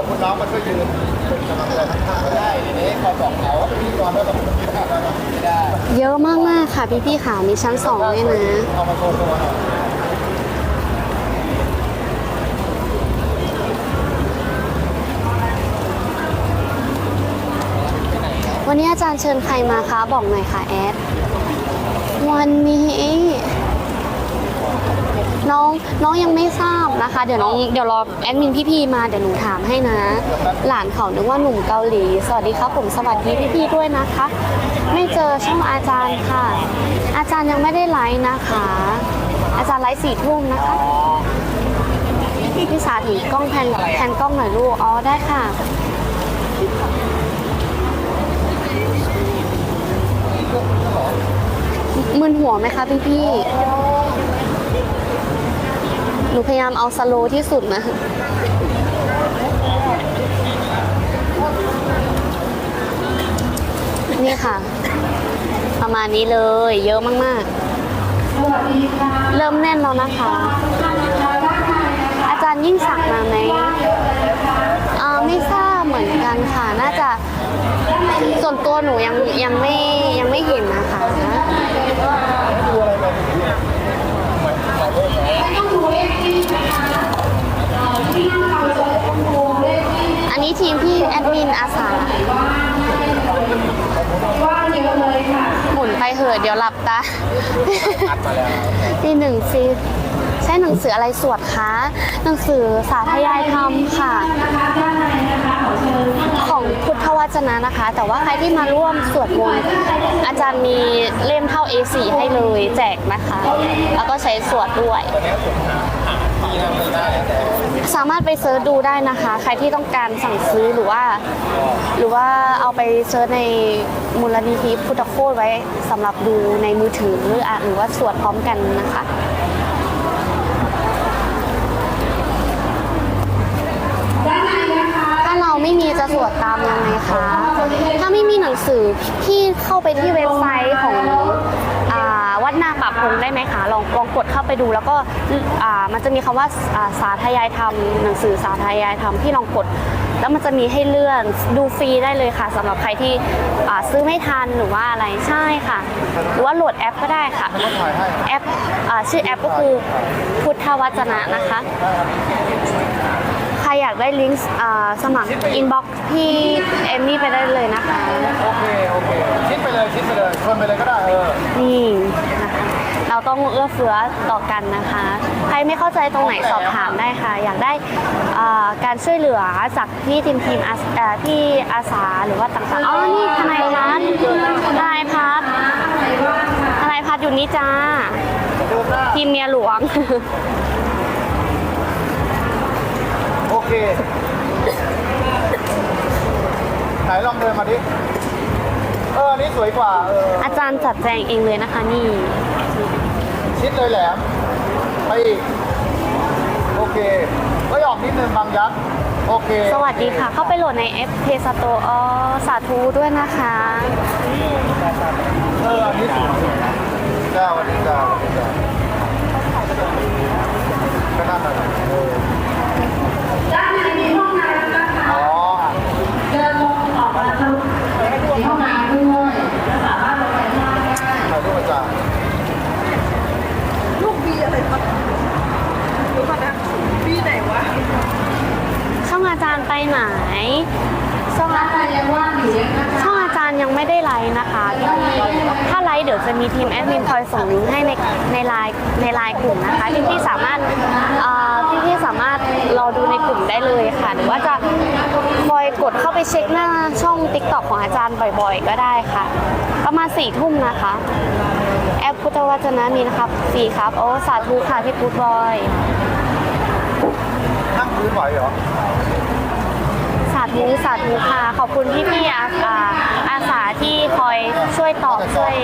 เอาคุณน้องมาช่วยยืนเป็นกำลังใจข้างก็ได้ทีนี้พอสองเขาเป็นพิธีกรด้วยกับผมไม่ได้แล้วนะไม่ได้เยอะมากๆค่ะพี่ๆค่ะมีชั้นสองด้วยนะเอามาโชว์ตัวหน่อยวันนี้อาจารย์เชิญใครมาคะ บอกหน่อยค่ะแอด วันนี้ น้องน้องยังไม่ทราบนะคะ เดี๋ยวน้องเดี๋ยวรอแอดมินพี่ๆมาเดี๋ยวหนูถามให้นะ หลานเขานึกว่าหนุ่มเกาหลี สวัสดีครับผมสวัสดีพี่ๆด้วยนะคะ ไม่เจอช่องอาจารย์ค่ะ อาจารย์ยังไม่ได้ไลฟ์นะคะ อาจารย์ไลฟ์สี่ทุ่มนะคะพี่สาถือกล้องแพนแพนกล้องหน่อยลูกอ๋อได้ค่ะมึนหัวไหมคะพี่พี่ๆ หนูพยายามเอาสโลที่สุดนะ นี่ค่ะ ประมาณนี้เลย เยอะมากๆ เริ่มแน่นแล้วนะคะ อาจารย์ยิ่งศักมาไหมไม่ทราบเหมือนกันค่ะ น่าจะ ส่วนตัวหนูยังยังไม่ยังไม่เห็นนะคะ อันนี้ทีมพี่แอดมินอาสาหมุนไปเหอะเดี๋ยวหลับตาที่หนึ่งซีใช่หนังสืออะไรสวดคะหนังสือสาธยายธรรมค่ะ ของพุทธวจนะนะคะ แต่ว่าใครที่มาร่วมสวดมนต์อาจารย์มีเล่มเท่า A4 ให้เลยแจกนะคะ แล้วก็ใช้สวดด้วย สามารถไปเซิร์ชดูได้นะคะ ใครที่ต้องการสั่งซื้อหรือว่า หรือว่าเอาไปเซิร์ชในมูลนิธิพุทธโคตไว้สำหรับดูในมือถือหรืออะหรือว่าสวดพร้อมกันนะคะถ้าเราไม่มีจะสวดตามยังไงคะ ถ้าไม่มีหนังสือที่เข้าไปที่เว็บไซต์ของ อาวัดนาป่าพงได้ไหมคะลองลองกดเข้าไปดู แล้วก็อ่ามันจะมีคำว่าอ่าสาธยายธรรมหนังสือสาธยายธรรมที่ลองกด แล้วมันจะมีให้เลื่อนดูฟรีได้เลยค่ะสำหรับใครที่อ่าซื้อไม่ทันหรือว่าอะไรใช่ค่ะ หรือว่าโหลดแอปก็ได้ค่ะก็ถ่ายให้แอปอ่าชื่อแอปก็คือพุทธวจนะนะคะใครอยากได้ลิงก์อ่าสมัครอินบ็อกซ์พี่เอมมี่ไปได้เลยนะคะ โอเค โอเค คิดไปเลย คิดไปเลยชวนไปเลยก็ได้เออนี่นะคะ เราต้องเอื้อเฟื้อต่อกันนะคะ ใครไม่เข้าใจตรงไหนสอบถามได้ค่ะ อยากได้อ่าการช่วยเหลือจากพี่ทีมทีมอาสเอ่อพี่อาสาหรือว่าต่างๆอ๋อนี่ทนายพัฒน์ทนายพัฒน์ทนายพัฒน์อยู่นี่จ้าเดินหน้า ทีมเมียหลวง โอเคไหนลองเดินมาดิ เออ นี่สวยกว่าเอออาจารย์จัดแจงเองเลยนะคะนี่ ชิดเลยแหลม ไปอีก โอเคก็ออกนิดนึงบางยักษ์โอเคสวัสดีค่ะ เข้าไปโหลดใน F p s t o r e อ๋อสาธุด้วยนะคะเอออันนี้สวยจ้าสวัสดีจ้าสวัสดีจ้าก็น่าจะเออ ด้านในมีห้องน้ำนะคะ อ๋อ เดินลงออกมาทะลุมีห้องน้ำด้วยสามารถลงไปได้ ถ่ายรูปอาจารย์ ลูกบีอะไรครับดูก่อนนะบีไหนวะ ช่องอาจารย์ไปไหนช่องอาด้านในยังว่างอยู่ยังนะคะช่องอาจารย์ยังไม่ได้ไลน์นะคะ ถ้าไลน์เดี๋ยวจะมีทีมแอดมินคอยส่งลิงก์ให้ในในไลน์ในไลน์กลุ่มนะคะที่พี่ๆสามารถเอ่อพี่ๆสามารถรอดูในกลุ่มได้เลยค่ะหรือว่าจะคอยกดเข้าไปเช็คหน้าช่อง t ิ k t o k ของอาจารย์บ่อยๆ ก็ได้ค่ะ ประมาณสี่ทุ่มนะคะ แอปพุทธวจนะมีนะครับฟรีครับ โอ้ สาธุค่ะพี่พุทธบอยนั่งพื้นไหวเหรอสา ธุสาธุค่ะ ขอบคุณพี่พี่ๆอาอาอาสาที่คอยช่วยตอบช่วย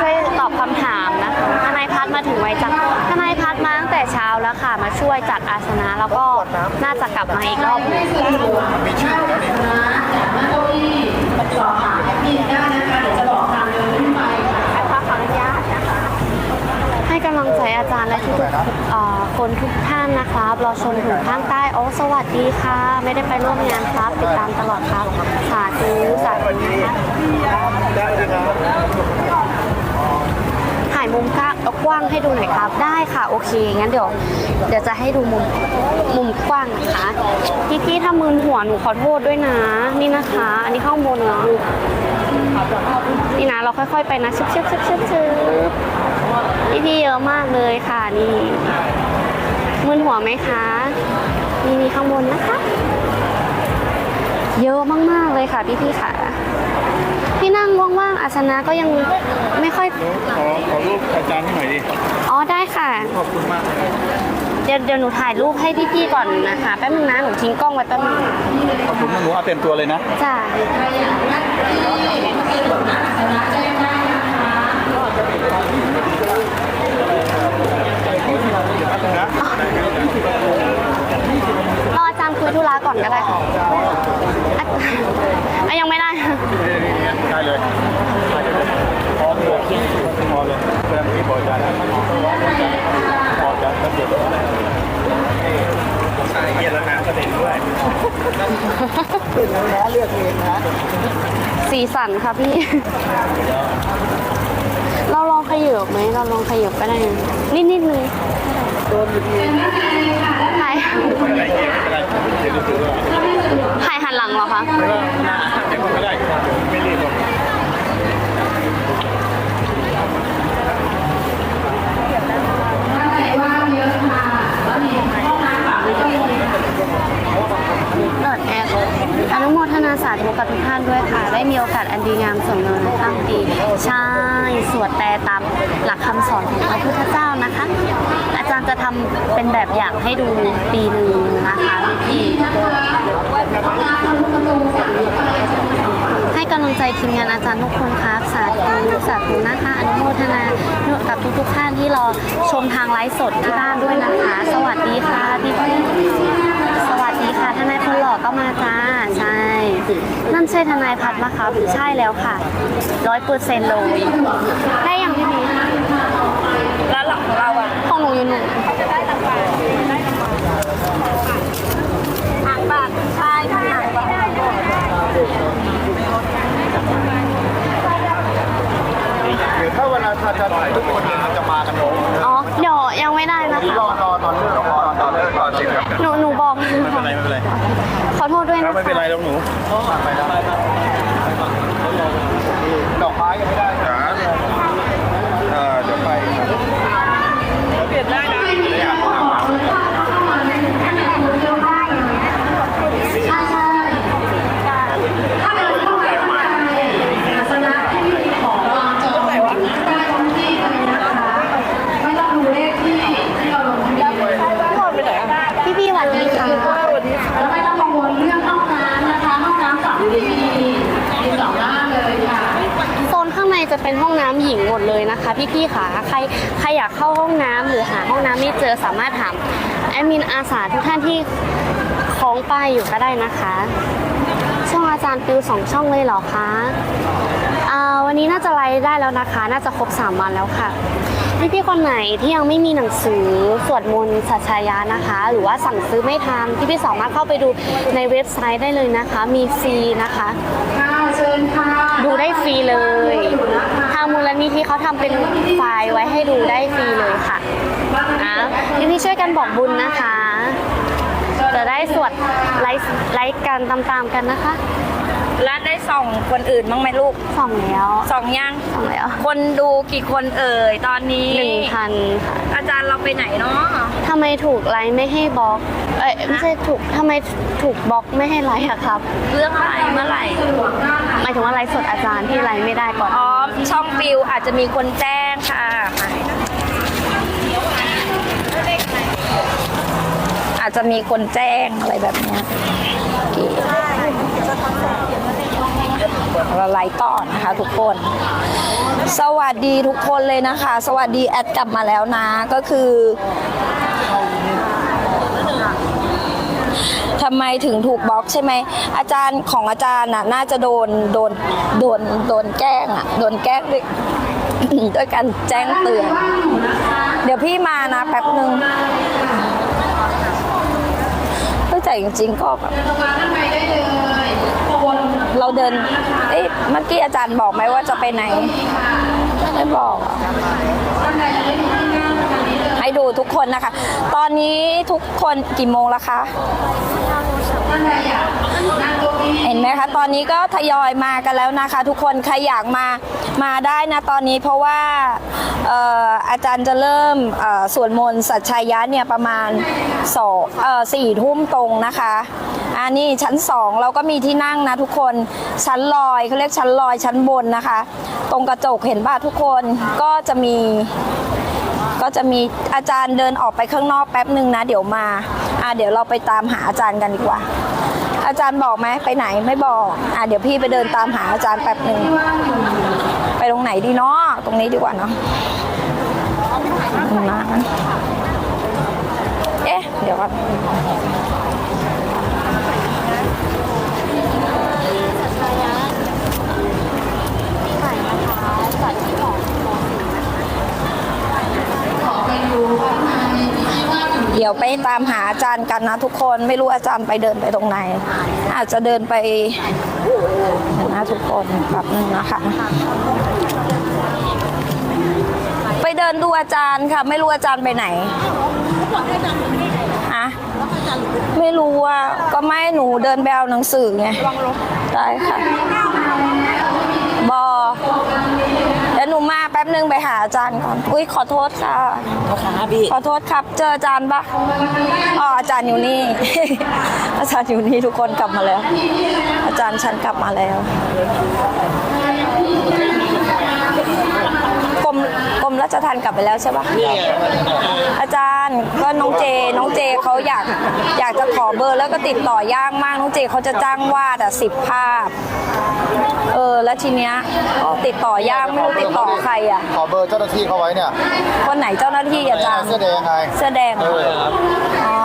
ช่วยตอบคำถามนะคะทนายพัฒน์มาถึงไวจังทนายพัฒน์มาตั้งแต่เช้าแล้วค่ะ มาช่วยจัดอาสนะแล้วก็น่าจะกลับมาอีกรอบหนึ่งมีชื่ออยู่แล้วนี่นั่งเก้าอี้สอบถามแอดมินได้นะคะเดี๋ยวจะบอกทางเดิน ให้กำลังใจอาจารย์และทุกๆคนทุกท่านนะครับรอชมถึงข้างใต้โอ้สวัสดีค่ะ ไม่ได้ไปร่วมงานครับ ติดตามตลอดครับสาธุสาธุนะคะได้เลยครับถ่ายมุมกว้างเอากว้างให้ดูหน่อยครับ ได้ค่ะ โอเค งั้นเดี๋ยว เดี๋ยวจะให้ดูมุม มุมกว้างนะคะพี่พี่ถ้ามืนหัวหนูขอโทษด้วยนะ นี่นะคะ อันนี้ข้างบนเนาะนี่นะ เราค่อยๆไปนะชึบชึบชึบชึบชึบ พี่พี่ๆเยอะมากเลยค่ะนี่มืนหัวไหมคะนี่นี่ข้างบนนะคะ เยอะมากๆเลยค่ะพี่พี่ๆค่ะ พี่นั่งว่างๆอาสนะก็ยังไม่ค่อยขอขอรูปอาจารย์ให้หน่อยดิอ๋อได้ค่ะ ขอบคุณมากเลยเดี๋ยวเดี๋ยวหนูถ่ายรูปให้พี่ๆก่อนนะคะแป๊บนึงนะหนูทิ้งกล้องไว้แป๊บนึงขอบคุณนะหนูเอาเต็มตัวเลยนะจ้านะ รออาจารย์คุยธุระ ก่อนก็ได้ค่ะอะอะยังไม่ได้ ได้เลยพอเลยพอเลยเพื่อนที่บอกอาจารย์พออาจารย์ก็เดี๋ยวเย็นแล้วนะก็เด่นด้วยเป็นนะเลือกเองนะสีสันค่ะพี่ เราลองขยับไหมเราลองขยับก็ได้นะนิดนิดนึงโดนอยู่ดีถ่า ใครเงี้ยไม่เป็นไรเดี๋ยวดูดูว่าถ่ายหันหลังเหรอคะไม่ว่าเดี๋ยวไม่ได้ไม่รีบหรอกถ้าไหนว่าเยอะค่ะแล้วมีห้องน้ำแบบนี้ก็มีเปิดแอร์ อนุโมทนาสาธุกับทุกท่านด้วยค่ะ ได้มีโอกาสอันดีงามส่วนเงินข้ามปีใช่สวดแปลตามหลักคำสอนของพระพุทธเจ้านะคะ อาจารย์จะทำเป็นแบบอย่างให้ดูปีหนึ่งนะคะพี่ให้กำลังใจทีมงานอาจารย์ทุกคนครับสาธุสาธุนะคะอนุโมทนากับทุกๆท่านที่รอชมทางไลฟ์สดที่บ้านด้วยนะคะ สวัสดีค่ะพี่พี่ๆ สวัสดีค่ะ ทนายคนหล่อก็มาจ้า ใช่ นั่นใช่ทนายพัดปะครับใช่แล้วค่ะร้อยเปอร์เซ็นต์เลยได้ยังพี่พีแล้วหลังเราอะของหนูอยู่หนูทางบาทใช่ทางบาทเดี๋ยวถ้าเวลาอาจารย์ถ่ายทุกคนเนี่ยจะมากันโน้มอ๋อเดี๋ยวยังไม่ได้นะนี่คะรอรอตอนเลิกรอตอนเลิกตอนจริงครับหนูหนูบอก โทษด้วยครันะบไม่เป็นไรคะแล้วหนู ไปได้ดอกไม้ยังไม่ได้จ้าเออเดี๋ยวไป เปลี่ยนได้นะ ไม่อยากทำอะ ใช่ใช่ถ้าเป็นห้องน้ำอาสนะที่ของวางจองได้ทุกที่เลยนะคะ ไม่ต้องดูเลขที่ที่เราลงทะเบียนเลย พ่อไปไหนอะ พี่พี่สวัสดีค่ะ สวัสดีค่ะ แล้วไม่ต้องกังวลเรื่องห้องน้ำนะคะ ห้องน้ำสองที่มีสองด้านเลยค่ะ โซนข้างในจะ เป็นห้องน้ำหญิงหมดเลยนะคะพี่พี่ๆค่ะใครใครอยากเข้าห้องน้ำหรือหาห้องน้ำไม่เจอสามารถถามแอดมินอาสาทุกท่านที่คล้องป้ายอยู่ก็ได้นะคะ ช่องอาจารย์ปิวสองช่องเลยเหรอคะอ่าวันนี้น่าจะไลฟ์ได้แล้วนะคะ น่าจะครบ 3 วันแล้วค่ะพี่พี่ๆคนไหนที่ยังไม่มีหนังสือสวดมนต์สัจชายานะคะ หรือว่าสั่งซื้อไม่ทันพี่พี่ๆสามารถเข้าไปดูในเว็บไซต์ได้เลยนะคะ มีฟรีนะคะค่ะเชิญค่ะดูได้ฟรีเลยทางมูลนิธิเขาทำเป็นไฟล์ไว้ให้ดูได้ฟรีเลยค่ะนะพี่พี่ๆช่วยกันบอกบุญนะคะ จะได้สวดไลฟ์ไลฟ์กันตามๆกันนะคะ แล้วได้ส่องคนอื่นบ้างไหมลูกส่องแล้วส่องยังส่องแล้วคนดูกี่คนเอ่ยตอนนี้หนึ่งพันค่ะอาจารย์เราไปไหนเนาะทำไมถูกไลฟ์ไม่ให้บล็อก เอ้ยไม่ใช่ถูกทำไมถูกบล็อกไม่ให้ไลฟ์อะครับ เรื่องอะไรเมื่อไหร่หมายถึงว่าไลฟ์สดอาจารย์ที่ไลฟ์ไม่ได้ก่อน อ๋อช่องฟิวอาจจะมีคนแจ้งค่ะอาจจะมีคนแจ้งอะไรแบบเนี้ยโอเค เราไลฟ์ต่อนะคะทุกคน สวัสดีทุกคนเลยนะคะ สวัสดีแอดกลับมาแล้วนะ ก็คือทำไมถึงถูกบล็อกใช่ไหมอาจารย์ของอาจารย์น่ะน่าจะโดนโดนโดนโดนแกล้งอะโดนแกล้งด้วยด้วยการแจ้งเตือน เดี๋ยวพี่มานะแป๊บหนึ่งเฮ้ยแต่จริงๆก็แบบ เราเดิน เอ๊ะเมื่อกี้อาจารย์บอกไหมว่าจะไปไหน ไม่บอกอะให้ดูทุกคนนะคะ ตอนนี้ทุกคนกี่โมงแล้วคะ เห็นไหมคะ ตอนนี้ก็ทยอยมากันแล้วนะคะ ทุกคน ใครอยากมา มาได้นะตอนนี้เพราะว่าเอ่ออาจารย์จะเริ่มเอ่อสวดมนต์สัจชายะเนี่ยประมาณสองเอ่อสี่ทุ่มตรงนะคะ อันนี้ชั้นสองเราก็มีที่นั่งนะทุกคนชั้นลอยเขาเรียกชั้นลอยชั้นบนนะคะ ตรงกระจกเห็นป่ะทุกคนก็จะมี ก็จะมีอาจารย์เดินออกไปข้างนอกแป๊บหนึ่งนะ เดี๋ยวมาอะเดี๋ยวเราไปตามหาอาจารย์กันดีกว่า อาจารย์บอกไหมไปไหนไม่บอกอะเดี๋ยวพี่ไปเดินตามหาอาจารย์แป๊บหนึ่งไปตรงไหนดีเนาะตรงนี้ดีกว่าเนาะเอ๊ะเดี๋ยวก่อน เดี๋ยวไปตามหาอาจารย์กันนะทุกคนไม่รู้อาจารย์ไปเดินไปตรงไหน อาจจะเดินไปนะทุกคนแป๊บนึงนะคะไปเดินดูอาจารย์ค่ะ ไม่รู้อาจารย์ไปไหนอะไม่รู้ว่าก็ไม่หนูเดินไปเอาหนังสือไงได้ค่ะบอ นึงไปหาอาจารย์ก่อน อุ้ยขอโทษค่ะขอโทษครับ เจออาจารย์ปะอ๋ออาจารย์อยู่นี่ อาจารย์อยู่นี่ทุกคนกลับมาแล้ว อาจารย์ฉันกลับมาแล้วกรมกรมราชทัณฑ์กลับไปแล้วใช่ปะอาจารย์ก็น้องเจน้องเจเขาอยากอยากจะขอเบอร์แล้วก็ติดต่อยากมากน้องเจเขาจะจ้างวาดอะสิบภาพ เออ แล้วทีเนี้ยก็ติดต่อยากไม่รู้ติดต่อใครอะ ขอเบอร์เจ้าหน้าที่เขาไว้เนี่ยคนไหนเจ้าหน้าที่อาจารย์เสื้อแดงไงเสื้อแดงเหรออ๋อ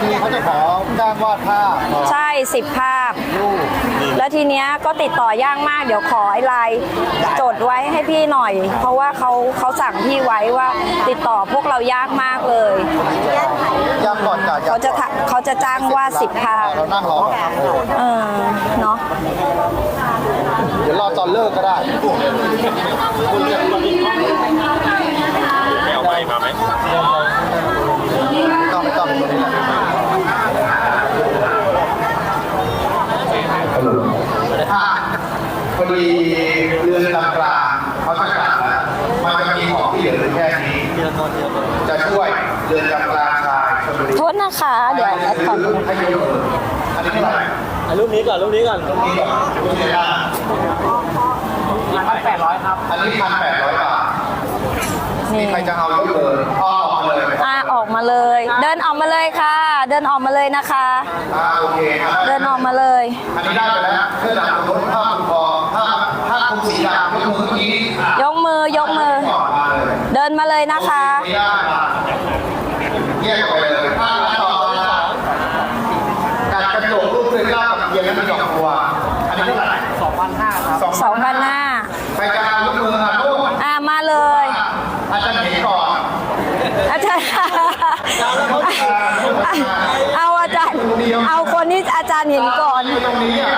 ทีเขาจะขอจ้างวาดภาพใช่สิบภาพ แล้วทีเนี้ยก็ติดต่อยากมากเดี๋ยวขอไอ้ไลน์จดไว้ให้พี่หน่อย เพราะว่าเขาเขาสั่งพี่ไว้ว่าติดต่อพวกเรายากมากเลยย้ำก่อนจ่ายเขาจะทะเขาจะจ้างว่าสิบภาพเรานั่งรอก่อนครับเออเนาะเดี๋ยว รอตอนเลิกก็ได้ไม่เอาไม้มาไหมต้องไม่ต้องเป็นตัวนี้แหละอะพอดีเรือนลำกลางเขาประกาศแล้วมันจะมีของที่เหลือแค่นี้ จะช่วยเรือนลำกลางชายชลบุรีโทษนะคะ เดี๋ยวแอดก่อนให้ยกมืออันนี้เท่าไหร่อะรูปนี้ก่อนรูปนี้ก่อนตรงนี้ก่อนตรงนี้นะพัน แปดร้อยครับ อันนี้พันแปดร้อยบาทนี่ใครจะเอายกมืออ้อออกมาเลยอ่าออกมาเลย เดินออกมาเลยค่ะ เดินออกมาเลยนะคะ อ่าโอเคครับเดินออกมาเลย อันนี้ได้ไปแล้วเสื้อดำรถผ้าคลุมคอผ้าผ้าคลุมสีดำยกมือเมื่อกี้อะยกมือยกมือ ก่อนมาเลยเดินมาเลยนะคะ ไม่ได้มาแยกออกไปเลยผ้าต่อมาตัดกระจกรูปเสื้อก้าวกับเยียงนั้นดอกบัวอันนี้เท่าไหร่สองพันห้าครับ สองพันห้า ใครจะเอายกมืออะลูก อ่ามาเลย อาจารย์เห็นก่อน อาจารย์ เอาอาจารย์ เอาคนที่อาจารย์เห็นก่อน ตรงนี้อะ